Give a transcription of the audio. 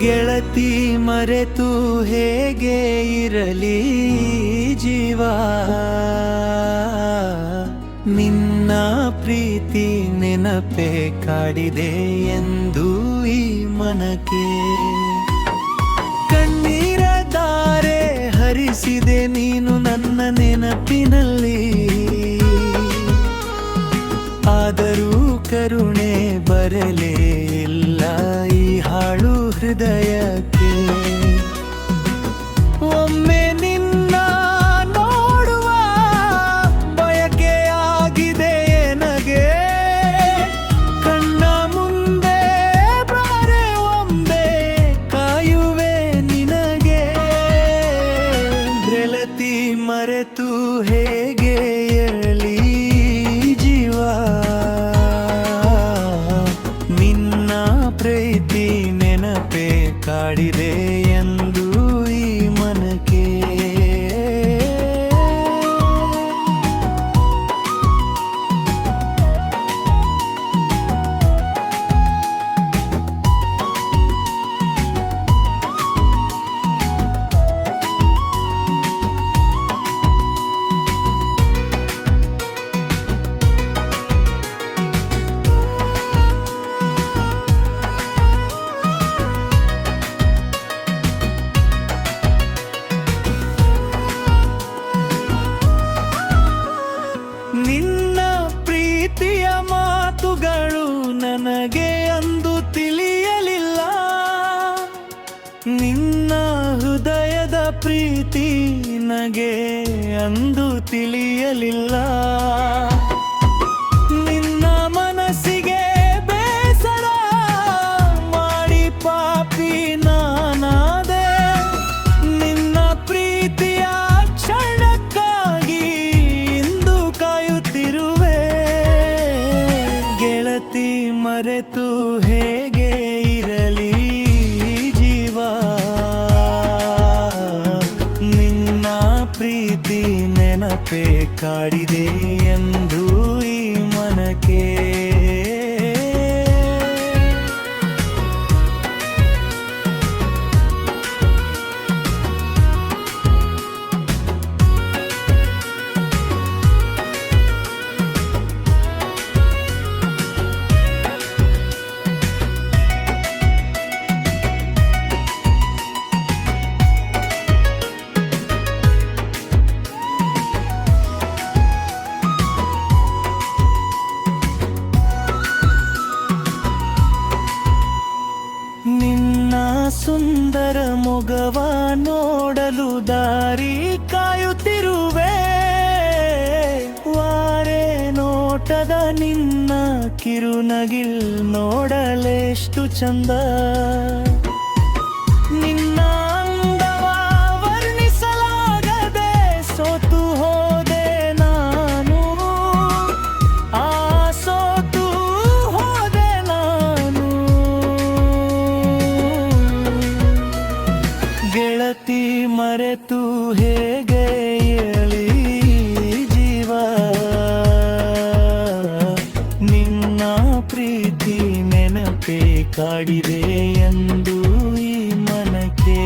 ಗೆಳತಿ ಮರೆತು ಹೇಗೆ ಇರಲಿ ಜೀವ? ನಿನ್ನ ಪ್ರೀತಿ ನೆನಪೆ ಕಾಡಿದೆ ಎಂದು ಈ ಮನಕ್ಕೆ. ಕಣ್ಣೀರ ಧಾರೆ ಹರಿಸಿದೆ ನೀನು ನನ್ನ ನೆನಪಿನಲ್ಲಿ. ಆದರೂ ಕರುಣೆ ಬರಲೇ ಇಲ್ಲ ಈ ಹಾಳು ಹೃದಯಕ್ಕೆ. ಒಮ್ಮೆ ನಿನ್ನ ನೋಡುವ ಬಯಕೆ ಆಗಿದೆ ನನಗೆ. ಕಣ್ಣ ಮುಂದೆ ಬಾರೆ ಒಮ್ಮೆ ಕಾಯುವೆ ನಿನಗೆ. ಬೆಳತಿ ಮರೆತು ಹೇಗೆ ಇರಲಿ ಜೀವ? ಕಾಡಿದೆ ಪ್ರೀತಿ ನಗೆ ಅಂದು ತಿಳಿಯಲಿಲ್ಲ. ನಿನ್ನ ಮನಸ್ಸಿಗೆ ಬೇಸರ ಮಾಡಿ ಪಾಪಿ ನಾನಾದೆ. ನಿನ್ನ ಪ್ರೀತಿಯ ಕ್ಷಣಕ್ಕಾಗಿ ಇಂದು ಕಾಯುತ್ತಿರುವೆ. ಗೆಳತಿ ಮರೆತು ಹೇಗೆ ಇರಲಿ? ನೆನಪೆ ಕಾಡಿದೆ ಎಂದು ಈ ಮನಕ್ಕೆ ಮೊಗವ ನೋಡಲು ದಾರಿ ಕಾಯುತ್ತಿರುವೆ. ವಾರೆ ನೋಟದ ನಿನ್ನ ಕಿರುನಗಿಲ್ ನೋಡಲೆಷ್ಟು ಚಂದ. ಮಾಡಿದೆ ಎಂದು ಈ ಮನಕ್ಕೆ